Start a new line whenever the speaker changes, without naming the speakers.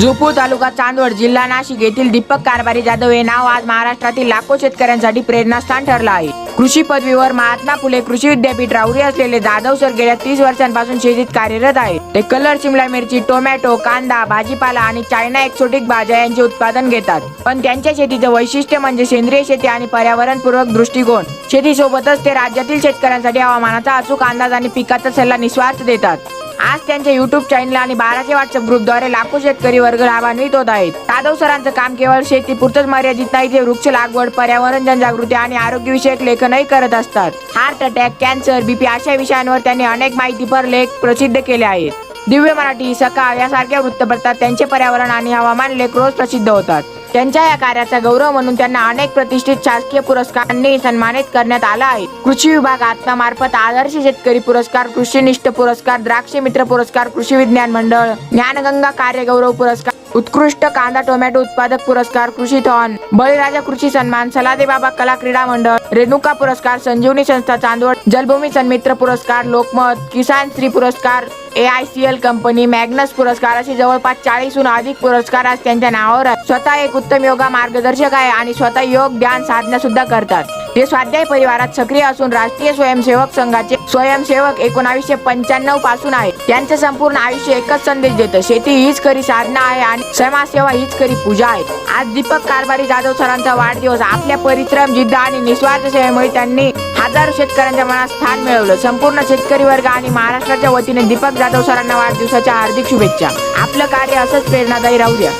जोपूर तालुका चांदवड जिल्हा नाशिक येथील दीपक कारभारी जाधव हे नाव आज महाराष्ट्रातील लाखो शेतकऱ्यांसाठी प्रेरणास्थान ठरलं आहे. कृषी पदवीवर महात्मा फुले कृषी विद्यापीठ राहुरी असलेले जाधव सर गेल्या तीस वर्षांपासून शेतीत कार्यरत आहेत. ते कलर शिमला मिरची टोमॅटो कांदा भाजीपाला आणि चायना एक्सोटिक भाज्या यांचे उत्पादन घेतात. पण त्यांच्या शेतीचं वैशिष्ट्य म्हणजे सेंद्रिय शेती आणि पर्यावरणपूर्वक दृष्टिकोन. शेतीसोबतच ते राज्यातील शेतकऱ्यांसाठी हवामानाचा अचूक अंदाज आणि पिकाचा सल्ला निस्वार्थ देतात. आज त्यांच्या युट्यूब चॅनल आणि बाराशे व्हॉट्सअप ग्रुपद्वारे लाखो शेतकरी वर्ग लाभान्वित होत आहेत. जाधव सरांचं काम केवळ शेती पुरतच मर्यादित नाही ते वृक्ष लागवड पर्यावरण जनजागृती आणि आरोग्यविषयक लेखनही करत असतात. हार्ट अटॅक कॅन्सर बीपी अशा विषयांवर त्यांनी अनेक माहितीपर लेख प्रसिद्ध केले आहेत. दिव्य मराठी सकाळ यासारख्या वृत्तपत्रात त्यांचे पर्यावरण आणि हवामान लेख रोज प्रसिद्ध होतात. त्यांच्या या कार्याचा गौरव म्हणून त्यांना अनेक प्रतिष्ठित शासकीय पुरस्कारांनी सन्मानित करण्यात आला आहे. कृषी विभाग आत्मामार्फत आदर्श शेतकरी पुरस्कार कृषीनिष्ठ पुरस्कार द्राक्ष मित्र पुरस्कार कृषी विज्ञान मंडळ ज्ञानगंगा कार्य गौरव पुरस्कार उत्कृष्ट कांदा टोमॅटो उत्पादक पुरस्कार कृषी थॉन बळीराजा कृषी सन्मान सलादे बाबा कला क्रीडा मंडळ रेणुका पुरस्कार संजीवनी संस्था चांदवड जलभूमी सन्मित्र पुरस्कार लोकमत किसान श्री पुरस्कार A I C L company Magnus पुरस्कार असे जवळपास चाळीसहून अधिक पुरस्कार आज त्यांच्या नावावर आहेत. स्वतः एक उत्तम योगा मार्गदर्शक आहे आणि स्वतः योग ध्यान साधना सुद्धा करतात. ते स्वाध्याय परिवारात सक्रिय असून राष्ट्रीय स्वयंसेवक संघाचे स्वयंसेवक एकोणावीसशे पंच्याण्णवपासून आहे त्यांचं संपूर्ण आयुष्य एकच संदेश देतं. शेती हीच खरी साधना आहे आणि समाजसेवा हीच खरी पूजा आहे. आज दीपक कारभारी जाधव सरांचा वाढदिवस. आपल्या परिश्रम जिद्द आणि निस्वार्थ सेवेमुळे त्यांनी हजारो शेतकऱ्यांच्या मनात स्थान मिळवलं. संपूर्ण शेतकरी वर्ग आणि महाराष्ट्राच्या वतीने दीपक जाधव सरांना वाढदिवसाच्या हार्दिक शुभेच्छा. आपलं कार्य असंच प्रेरणादायी राहू द्या.